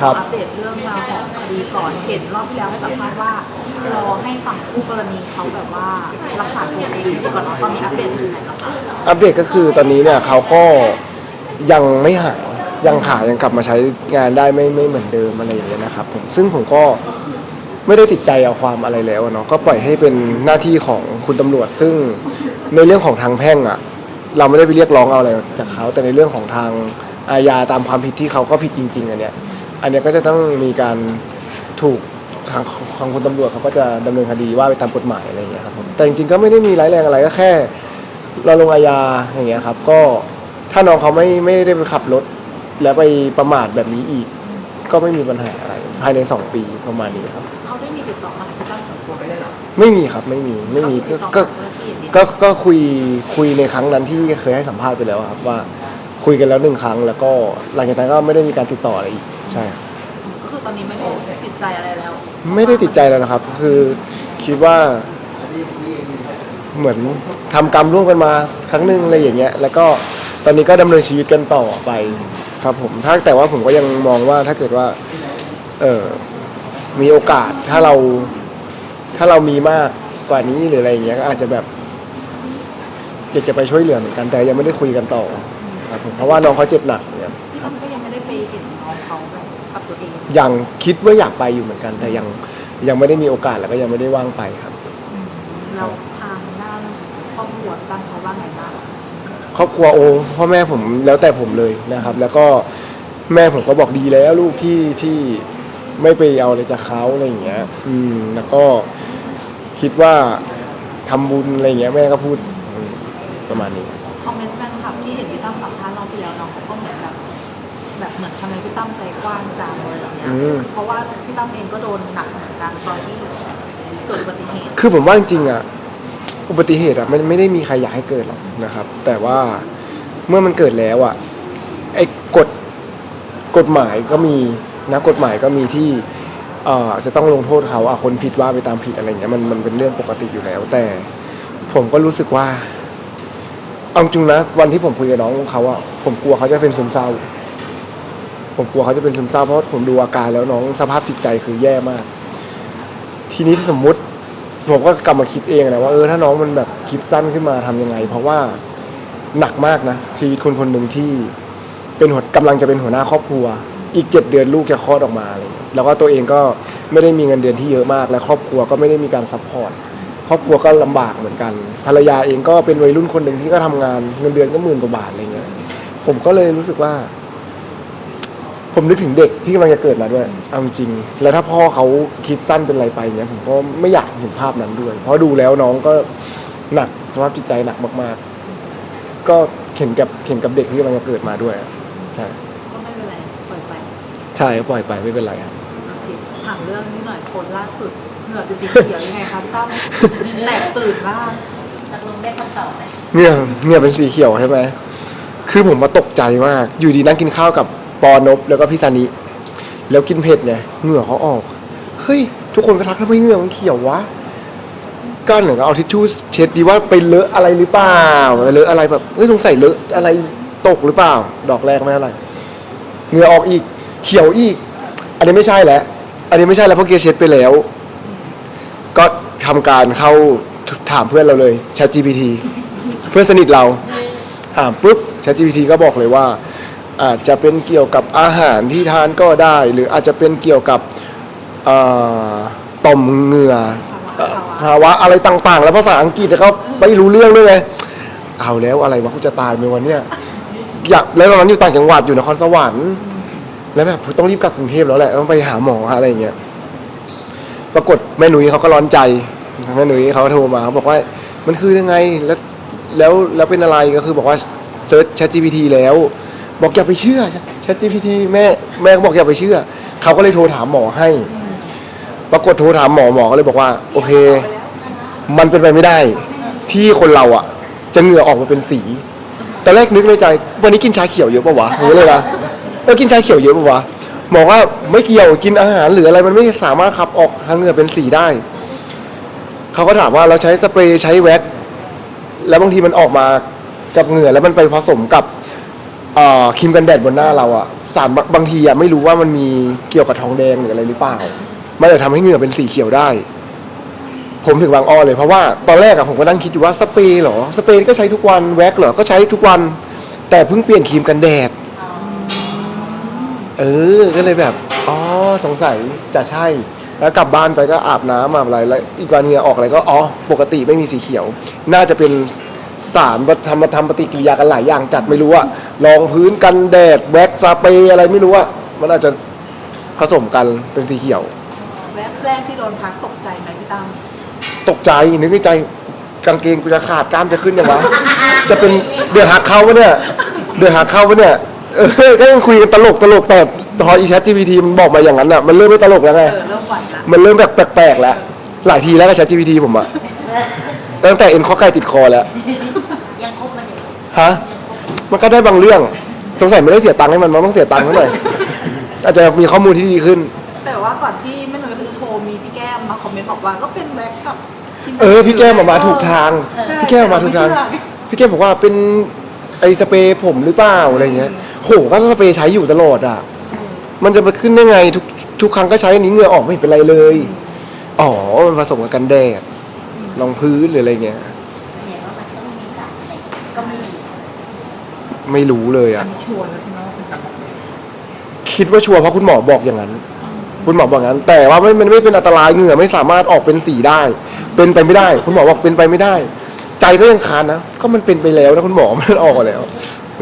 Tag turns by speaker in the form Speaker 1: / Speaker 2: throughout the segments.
Speaker 1: ครับ
Speaker 2: อัปเดตเรื่องราวของคดีก่อนเห็นรอบที่แล้วให้สัมภาษณ์ว่ารอให้ฝั่งคู่กรณีเขาแบบว่ารักษาตัวเองก่อนเนาะตอนนี้อัปเดตถึงไหนแล้วคะ
Speaker 1: อัปเดตก็คือตอนนี้เนี่ยเขาก็ยังไม่หายยังขายังกลับมาใช้งานได้ไม่ไม่เหมือนเดิมอะไรอย่างเงี้ยนะครับผมซึ่งผมก็ไม่ได้ติดใจเอาความอะไรแล้วอะเนาะก็ปล่อยให้เป็นหน้าที่ของคุณตำรวจ ซึ่งในเรื่องของทางแพ่งอะเราไม่ได้ไปเรียกร้องเอาอะไรจากเขาแต่ในเรื่องของทางอาญาตามความผิดที่เขาก็ผิดจริงๆอันเนี้ย อันเนี้ยก็จะต้องมีการถูกทางทางคุณตำรวจเขาก็จะดำเนินคดีว่าไปตามกฎหมายอะไรอย่างเงี้ยครับผมแต่จริงๆก็ไม่ได้มีร้ายแรงอะไรก็แค่เราลงอาญาอย่างเงี้ยครับ ก็ถ้าน้องเขาไม่ไม่ได้ไปขับรถ แล้วไปประมาทแบบนี้อีก ก็ไม่มีปัญหาอะไรภายในสองปีประมาณนี้ครับ
Speaker 2: เขาได้มีติดต่อมาหาพี่ตั้มส่วนตัวไหม
Speaker 1: ไม่มีครับไม่มีไม่มี
Speaker 2: ติดต่อ
Speaker 1: ก็
Speaker 2: กับเจ้าหน้าที่อย่างเดียว
Speaker 1: ก็ก็คุยคุยในครั้งนั้นที่เคยให้สัมภาษณ์ไปแล้วครับว่าคุยกันแล้วหนึ่งครั้งแล้วก็หลังจากนั้นก็ไม่ได้มีการติดต่ออะไรอีก ใช่ครับ
Speaker 2: ก็คือตอนนี้ไม่ได้ติดใจอะไรแล้ว
Speaker 1: ไม่ได้ติดใจแล้วนะครับ คือคิดว่า เหมือนทำกรรมร่วมกันมาครั้งหนึ่งอะไรอย่างเงี้ย แล้วก็ตอนนี้ก็ดำเนินชีวิตกันต่อไปครับผมถ้าแต่ว่าผมก็ยังมองว่าถ้าเกิดว่า เออมีโอกาสถ้าเรา ถ้าเรามีมากกว่านี้หรืออะไรอย่างเงี้ยก็อาจจะแบบอยากจะไปช่วยเหลือเหมือนกันแต่ยังไม่ได้คุยกันต่อครับผมเพราะว่าน้องเขาเจ็บหนักเนี่ย
Speaker 2: พี่ตั้มก็ยังไม่ได้ไป เห็นน้องเขาแบบกับตัวเอง
Speaker 1: ยังคิดว่าอยากไปอยู่เหมือนกัน แต่ยังยังไม่ได้มีโอกาสแล้วก็ยังไม่ได้ว่างไปครับ
Speaker 2: แล้วทางด้านครอบครัวตั้มเขาว่าไงบ้าง
Speaker 1: ครอบครัวโอ้พ่อแม่ผมแล้วแต่ผมเลยนะครับ แล้วก็แม่ผมก็บอกดีแล้วลูกที่ที่ไม่ไปเอาอะไรจากเขาอะไรอย่างเงี้ย อืม แล้วก็คิดว่าทำบุญอะไรอย่างเงี้ยแม่ก็พูดอืมประมาณนี้
Speaker 2: คอมเมนต์แฟนคลับที่เห็นพี่ตั้มสัมภาษณ์รอบที่แล้วน้องเขาก็เหมือนแบบ แบบเหมือนทำไมพี่ตั้มใจกว้างจังเลยแบบเนี้ย
Speaker 1: อืม
Speaker 2: เพราะว่าพี่ตั้มเองก็โดนหนักเหมือนกันตอนที่เกิดอุบัติเหตุ
Speaker 1: คือผมว่าจริงๆอะอุบัติเหตุอะมันไม่ได้มีใครอยากให้เกิดหรอกนะครับ แต่ว่าเมื่อมันเกิดแล้วอะไอ้กฎกฎหมายก็มีนะกฎหมายก็มีที่เอ่อจะต้องลงโทษเขาอะคนผิดว่าไปตามผิดอะไรเงี้ยมันมันเป็นเรื่องปกติอยู่แล้ว แต่ผมก็รู้สึกว่าเอาจริงนะวันที่ผมคุยกับน้องเขาอะผมกลัวเขาจะเป็นซึมเศร้า ผมกลัวเขาจะเป็นซึมเศร้าเพราะผมดูอาการแล้วน้องสภาพจิตใจคือแย่มาก ทีนี้สมมุติผมก็กลับมาคิดเองนะว่าเออถ้าน้องมันแบบคิดสั้นขึ้นมาทำยังไง เพราะว่าหนักมากนะชีวิตคนคนหนึ่งที่เป็นหัวกำลังจะเป็นหัวหน้าครอบครัว อีกเจ็ดเดือนลูกจะคลอดออกมาเงี้ยแล้วก็ตัวเองก็ไม่ได้มีเงินเดือนที่เยอะมาก และครอบครัวก็ไม่ได้มีการซัพพอร์ตครอบครัวก็ลำบากเหมือนกัน ภรรยาเองก็เป็นวัยรุ่นคนหนึ่งที่ก็ทำงานเงินเดือนก็หมื่นกว่าบาทอะไรเงี้ยผมก็เลยรู้สึกว่า ผมนึกถึงเด็กที่กำลังจะเกิดมาด้วยเอาจริง แล้วถ้าพ่อเขาคิดสั้นเป็นอะไรไปเนี่ยผมก็ไม่อยากเห็นภาพนั้นด้วย เพราะดูแล้วน้องก็หนักสภาพจิตใจหนักมากๆ ก็เห็นกับเห็นกับเด็กที่กำลังจะเกิดมาด้วยอะใช่
Speaker 2: ก็ไม่เป็นไรปล่อยไป
Speaker 1: ใช่ปล่อยไปไม่เป็นไรครับ
Speaker 2: ถามเรื่องนี้หน่อยคนล่าสุดเหงื่อเป็นสีเขียวยังไงครับพี่ตั้มแตกตื่นมาก
Speaker 3: ตกลงได้คำตอบไหม
Speaker 1: เนี่ยเนี่ยเป็นสีเขียวใช่ไหมคือผมมาตกใจมาก อยู่ดีนั่งกินข้าวกับ ปอนบแล้วก็พี่ซานิแล้วกินเผ็ดไงเหงื่อเขาออก เฮ้ย ทุกคนก็ทักทำไมเหงื่อมันเขียววะก็เหมือนกับเอาทิชชู่เช็ดดีว่าไปเลอะอะไรหรือเปล่าเลอะอะไรแบบเฮ้ยสงสัยเลอะอะไรตกหรือเปล่า ดอกแรกไม่อะไรเหงื่อออกอีก เขียวอีก อันนี้ไม่ใช่แล้วอันนี้ไม่ใช่แล้วเพราะเกียร์เช็ดไปแล้ว ก็ทำการเข้าถามเพื่อนเราเลย ChatGPT เพื่อนสนิทเราถามปุ๊บ ChatGPT ก็บอกเลยว่า อาจจะเป็นเกี่ยวกับอาหารที่ทานก็ได้ หรืออาจจะเป็นเกี่ยวกับต่อมเหงื่อภาวะอะไรต่างๆ แล้วภาษาอังกฤษแต่เขาไม่รู้เรื่องด้วยไงเอาแล้วอะไรวะกูจะตายในวันเนี้ยอยากแล้วตอนนั้นอยู่ต่างจังหวัดอยู่นครสวรรค์แล้วแบบต้องรีบกลับกรุงเทพแล้วแหละต้องไปหาหมออะไรอย่างเงี้ยปรากฏแม่หนุ่ยเขาก็ร้อนใจแม่หนุ่ยเขาโทรมาเขาบอกว่ามันคือยังไงแล้วแล้วแล้วเป็นอะไรก็คือบอกว่าเซิร์ช ChatGPT แล้ว บอกอย่าไปเชื่อ ChatGPT แม่แม่ก็บอกอย่าไปเชื่อ เขาก็เลยโทรถามหมอให้ ปรากฏโทรถามหมอหมอก็เลยบอกว่า โอเค มันเป็นไปไม่ได้ ที่คนเราอะ จะเหงื่อออกมาเป็นสีตอนแรกนึกในใจ วันนี้กินชาเขียวเยอะปะวะอย่างนี้เลยนะเออกินชาเขียวเยอะปะวะหมอว่าไม่เกี่ยวกินอาหารหรืออะไรมันไม่สามารถขับออกทางเหงื่อเป็นสีได้ เขาก็ถามว่าเราใช้สเปรย์ใช้แว็กแล้วบางทีมันออกมากับเหงื่อแล้วมันไปผสมกับ เอ่อครีมกันแดดบนหน้าเราอะสารบางบางทีอะไม่รู้ว่ามันมีเกี่ยวกับทองแดงหรืออะไรหรือเปล่ามันจะทำให้เหงื่อเป็นสีเขียวได้ ผมถึงบางอ้อเลยเพราะว่าตอนแรกอะผมก็นั่งคิดอยู่ว่าสเปรย์เหรอสเปรย์ก็ใช้ทุกวันแว็กเหรอก็ใช้ทุกวัน แต่เพิ่งเปลี่ยนครีมกันแดด เออ ก็เลยแบบ อ๋อ สงสัยจะใช่ แล้วกลับบ้านไปก็อาบน้ำอาบอะไร แล้วอีกวันเหงื่อออกอะไรก็ อ๋อ ปกติไม่มีสีเขียว น่าจะเป็น สารทำมาทำปฏิกิริยากันหลายอย่างจัดไม่รู้อะรองพื้นกันแดดแว็กซ์สเปรย์อะไรไม่รู้อะมันอาจจะผสมกันเป็นสีเขียว
Speaker 2: แวบแรกที่โดนพักตกใจไหมพี่ตั้ม
Speaker 1: ตกใจนึกในใจกางเกงกูจะขาดกล้ามจะขึ้นยังวะ จะเป็นเดือดหักเข้าปะเนี่ย เดือดหักเข้าปะเนี่ยเออก็ยังคุยกันตลกตลกแต่พออีแชท GPT มันบอกมาอย่างนั้นอะมันเริ่มไม่ตลกแล้วไง
Speaker 2: เออเริ่มหวั่นละ
Speaker 1: มันเริ่มแบบแปลกๆแล้ว หลายทีแล้วกับ Chat GPT ผมอะ ตั้งแต่เอ็นข้อไก่ติดคอแล้ว
Speaker 3: ยังคบมันอยู่
Speaker 1: ฮะ มันก็ได้บางเรื่อง สงสัยไม่ได้เสียตังค์ให้มันมันต้องเสียตังค์ให้หน่อย อาจจะมีข้อมูลที่ดีขึ้น
Speaker 2: แต่ว่าก่อนที่แม่หนุ่ยเขาจะโทรมีพี่แก้มมาคอมเมนต์บอกว่าก็เป็นแบ็คกับที่
Speaker 1: เออ พี่แก้มออกมาถูกทาง
Speaker 2: ใช่
Speaker 1: พี่แก้มออกมาถูกทาง
Speaker 2: แต่เรไเชื่อ
Speaker 1: พี่แก้มบอกว่าเป็นไอสเปรย์ผมหรือเปล่าอะไรเงี้ย โหก็สเปรย์ใช้อยู่ตลอดอะ มันจะมาขึ้นได้ไงทุกทุกครั้งก็ใช้อันนี้เหงื่อออกไม่เห็นเป็นไรเลย อ๋อ มันผสมกับกันแดด รองพื้นหรืออะไรเงี้ย
Speaker 3: เห็นว่ามันต้องมีสารอะไรก็ไม่รู้
Speaker 1: ไม่รู้เลยอะ
Speaker 2: อันนี้ชวนแล้วใช่ไหมว่าคุณจำบอก
Speaker 1: คิดว่าชัวร์เพราะคุณหมอบอกอย่างนั้น คุณหมอบอกอย่างนั้น แต่ว่าไม่มันไม่เป็นอันตรายเหงื่อไม่สามารถออกเป็นสีได้ เป็นไปไม่ได้ คุณหมอบอกเป็นไปไม่ได้ ใจก็ยังคานนะ ก็มันเป็นไปแล้วนะคุณหมอมันออกมาแล้ว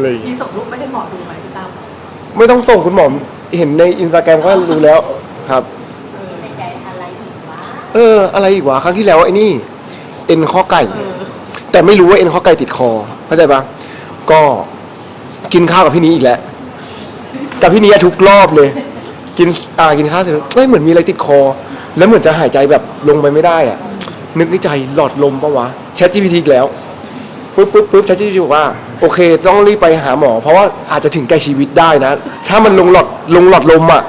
Speaker 1: เลย
Speaker 2: มีส่งรูปไม่ให้หมอดูไหมพี่ตั้ม
Speaker 1: ไม่ต้องส่งคุณหมอเห็นในอินสตาแกรมก็รู้แล้วครับ
Speaker 3: ในใจอะไรอีกวะ
Speaker 1: เออ อะไรอีกวะครั้งที่แล้วไอ้นี่ เอ็นข้อไก่ แต่ไม่รู้ว่าเอ็นข้อไก่ติดคอเข้าใจปะก็กินข้าวกับพี่นี้อีกแล้วกับพี่นี้ทุกรอบเลย กินอ่ากินข้าวเสร็จเอ้ยเหมือนมีอะไรติดคอ แล้วเหมือนจะหายใจแบบลงไปไม่ได้อะนึกในใจหลอดลมปะวะแชท GPT อีกแล้วปุ๊บปุ๊บปุ๊บแชท GPT บอกว่าโอเค ต้องรีบไปหาหมอ เพราะว่าอาจจะถึงแก่ชีวิตได้นะ ถ้ามันลงหลอดลงหลอดลมอะ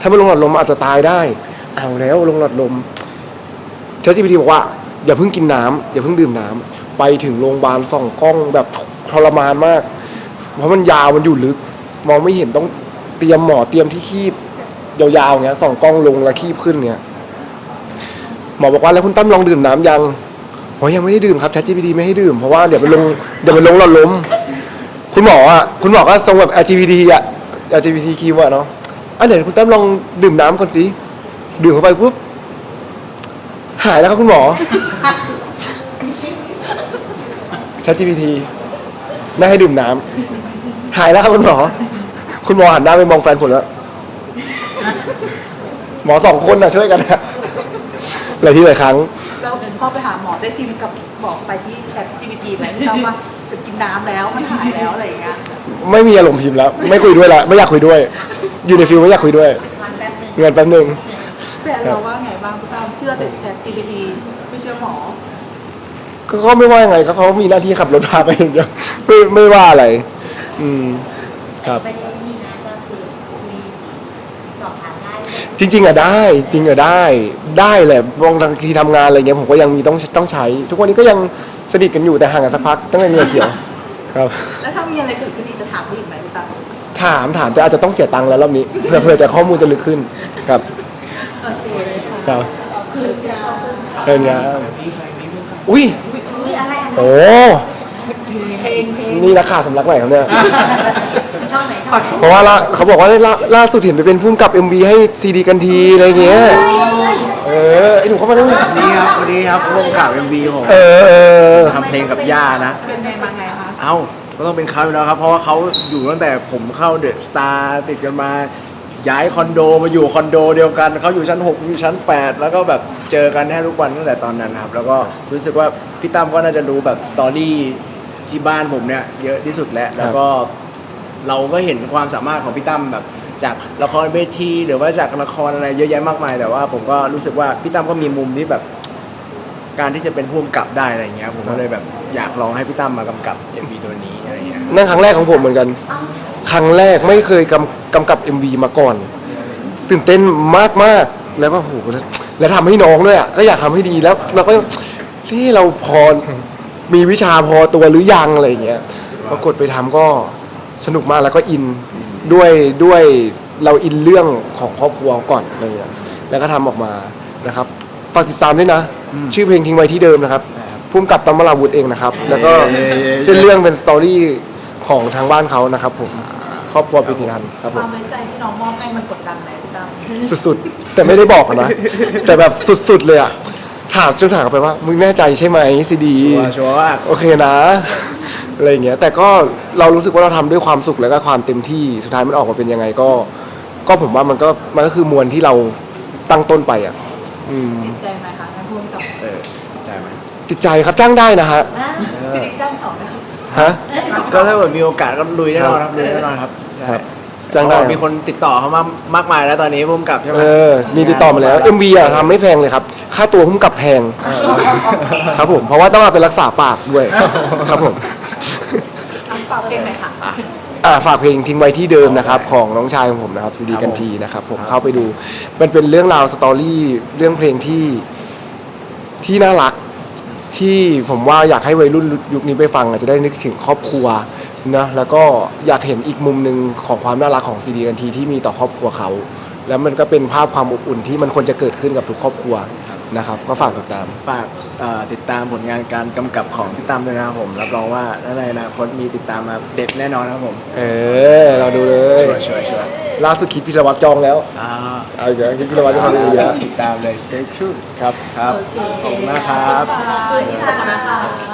Speaker 1: ถ้ามันลงหลอดลมอาจจะตายได้เอาแล้วลงหลอดลมแชท GPT บอกว่า อย่าเพิ่งกินน้ำอย่าเพิ่งดื่มน้ำไปถึงโรงพยาบาลส่องกล้องแบบทรมานมาก เพราะมันยาวมันอยู่ลึก มองไม่เห็นต้องเตรียมหมอเตรียมที่คีบยาวๆเงี้ยส่องกล้องลงแล้วคีบขึ้นเงี้ยหมอบอกว่าแล้วคุณตั้มลองดื่มน้ำยังโอ้ยยังไม่ได้ดื่มครับ ChatGPT ไม่ให้ดื่มเพราะว่าเดี๋ยวมันลงเดี๋ยวมันลงหลอดลม คุณหมออะคุณหมอก็ทรงแบบ LGBT อะ LGBT คีย์ว่าเนาะอะเดี๋ยวคุณตั้มลองดื่มน้ำก่อนสิ ดื่มเข้าไปปุ๊บ หายแล้วครับคุณหมอ ChatGPT ไม่ให้ดื่มน้ำหายแล้วครับคุณหมอ คุณหมอหันหน้าไปมองแฟนผมแล้ว หมอสองคนนะช่วยกันนะหลายที่หลายครั้ง
Speaker 2: แล้วพอไปหาหมอได้พิมพ์กับบอกไปที่แชท GPT ไหมพี่ตั้มว่าฉันกินน้ำแล้วมันหายแล้วอะไรอย่างเงี้ย
Speaker 1: ไม่มีอารมณ์พิมพ์แล้ว ไม่คุยด้วยละไม่อยากคุยด้วย อยู่ในฟิลไม่อยากคุยด้วย
Speaker 3: มันแป๊บนึง
Speaker 1: เงินแป๊บนึง
Speaker 2: แฟนเราว่าไงบ้างพี่ตั้มเชื่อแต่แชท GPT ไม่เชื่อหมอ
Speaker 1: ก็เขาไม่ว่ายังไงก็เขามีหน้าที่ขับรถพาไปอย่างเดียวไม่ไม่ว่าอะไร อืม ครับ
Speaker 3: ไม่ได้นี่นะก็คือคุยสอบถามได้เลย
Speaker 1: จริง ๆอะได้ จริงอะได้ ได้แหละบางทีทำงานอะไรเงี้ยผมก็ยังมีต้องต้องใช้ ทุกวันนี้ก็ยังสนิทกันอยู่แต่ห่างกันสักพักตั้งแต่เหงื่อเขียว ครับ
Speaker 2: แล้วถ้ามีอะไรเกิดขึ้นอีกจะถามพี่อีกไหมพี่ตั้ม
Speaker 1: ถามถามแต่อาจจะต้องเสียตังค์แล้วรอบนี้เพื่อเพื่อจะข้อมูลจะลึกขึ้นครับ
Speaker 2: โอเคเลยค่ะ
Speaker 1: ครับเรื่องนี้อุ้ย
Speaker 3: มีอะไรอะไร
Speaker 1: โอ้
Speaker 2: เพลงเพลง
Speaker 1: นี่นักข่าวสำนักไหนครับเนี่ย
Speaker 3: ช่องไหนช่องไหน
Speaker 1: เพราะว่าล่าเขาบอกว่าล่าล่าสุดเห็นไปเป็นผู้กำกับ MV ให้ซีดีกันทีอะไรเงี้ย เออไอหนูเข้ามาทั้ง
Speaker 4: นี่ครับวันนี้ครับร่วมกับ MV ผม
Speaker 1: เออเออ
Speaker 4: ทำเพลงกับย่านะ
Speaker 2: เป็นเพลงมาไงคะ
Speaker 4: เอ้าก็ต้องเป็นเขาอยู่แล้วครับ เพราะว่าเขาอยู่ตั้งแต่ผมเข้าเดอะสตาร์ติดกันมา ย้ายคอนโดมาอยู่คอนโดเดียวกันเขาอยู่ชั้น6อยู่ชั้น 8 แล้วก็แบบเจอกันแทบทุกวันตั้งแต่ตอนนั้นครับ แล้วก็รู้สึกว่าพี่ตั้มก็น่าจะรู้แบบสตอรี่ที่บ้านผมเนี่ยเยอะที่สุดแล้วแล้วก็เราก็เห็นความสามารถของพี่ตั้มแบบจากละครเวทีหรือว่าจากละครอะไรเยอะแยะมากมาย แต่ว่าผมก็รู้สึกว่าพี่ตั้มก็มีมุมที่แบบการที่จะเป็นผู้กำกับได้อะไรเงี้ยผมก็เลยแบบอยากลองให้พี่ตั้มมากำกับเอ็มวีตัวนี้อะไรเงี้ย
Speaker 1: นั่นครั้งแรกของผมเหมือนกันค รั้งแรกไม่เคยกำกำกับ MV มาก่อน ตื่นเต้นมากมากๆแล้วก็โหแล้วแล้วทำให้น้องด้วยอะก็อยากทำให้ดีแล้วเราก็ที่เราพอมีวิชาพอตัวหรือยังอะไรอย่างเงี้ยปรากฏไปทำก็สนุกมากแล้วก็อินด้วยด้วยเราอินเรื่องของครอบครัวก่อนอะไรเงี้ยแล้วก็ทำออกมานะครับฝากติดตามด้วยนะ ชื่อเพลงทิ้งไว้ที่เดิมนะครับพุ่มกับตำมราวุธเองนะครับ แล้วก็เส้นเรื่องเป็นสตอรี่ของทางบ้านเขานะครับผมค รอบครัวปิตินันครับ
Speaker 2: ค
Speaker 1: ผม
Speaker 2: วามไว้ใจที่น้องมอบให้มันกดดันไหมพี่ตั้ม
Speaker 1: สุดๆ แต่ไม่ได้บอกอะนะ แต่แบบสุดๆเลยอะถามจนถามกลับไปว่า มึงแน่ใจใช่ไหมซีดี
Speaker 4: ชัวร์ชัวร์ว่า
Speaker 1: โอเคนะ อะไรอย่างเงี้ยแต่ก็เรารู้สึกว่าเราทำด้วยความสุขแล้วก็ความเต็มที่สุดท้ายมันออกมาเป็นยังไงก็ ก็ผมว่ามันก็มันก็คือมวลที่เราตั้งต้นไปอะอืม
Speaker 2: ติดใจไหมคะงานพุ่มกับ
Speaker 4: เออใช่ไหม
Speaker 1: ติดใจครับจ้างได้นะฮะ
Speaker 2: ซีดีจ้างต่อไหมคะ
Speaker 1: ฮะ
Speaker 4: ก็ถ้าเกิดมีโอกาสก็ลุยแน่นอนครับลุยแน่นอนครับใช่
Speaker 1: ครับจ้างได้
Speaker 4: เพระว่มีคนติดต่อเขามามากมายแล้วตอนนี้พุ่มกับใช่ไหม
Speaker 1: เออ มีติดต่อมาแล้ว MV อะทำไม่แพงเลยครับ ค่าตัวพุ่มกับแพง ครับผม เพราะว่าต้องเอาไปรักษาปากด้วย ครับผม
Speaker 2: อะฝากเพลงหน่อยค่ะ
Speaker 1: อ่าฝากเพลงทิ้งไว้ที่เดิมนะครับ ของน้องชายของผมนะครับซีดีกันทีนะครับ ผมเข้าไปดู มันเป็นเรื่องราวสตอรี่เรื่องเพลงที่ที่น่ารัก ที่ผมว่าอยากให้วัยรุ่นยุคนี้ไปฟังอาจจะได้นึกถึงครอบครัวนะแล้วก็อยากเห็นอีกมุมหนึ่งของความน่ารักของซีดีกันทีที่มีต่อครอบครัวเขา แล้วมันก็เป็นภาพความอบอุ่นที่มันควรจะเกิดขึ้นกับทุกครอบครัวนะครับก็ฝากติดตาม
Speaker 4: ฝากเอ่อติดตามผลงานการกำกับของพี่ตั้มด้วยนะครับผมรับรองว่าในอนาคตมีติดตามมาเด็ดแน่นอนครับผม
Speaker 1: เออเราดูเลย
Speaker 4: ชัวร์ชัวร์ชัวร์
Speaker 1: ล่าสุดคิดพิรวัตรจองแล้ว
Speaker 4: อ่า
Speaker 1: เอาอีกแล้วคิดพิรวัตรจะทำอีกแล้ว
Speaker 4: ติดตามเลย stay tuned ครับครับขอบคุณมากครับ
Speaker 2: ที่สานะคะ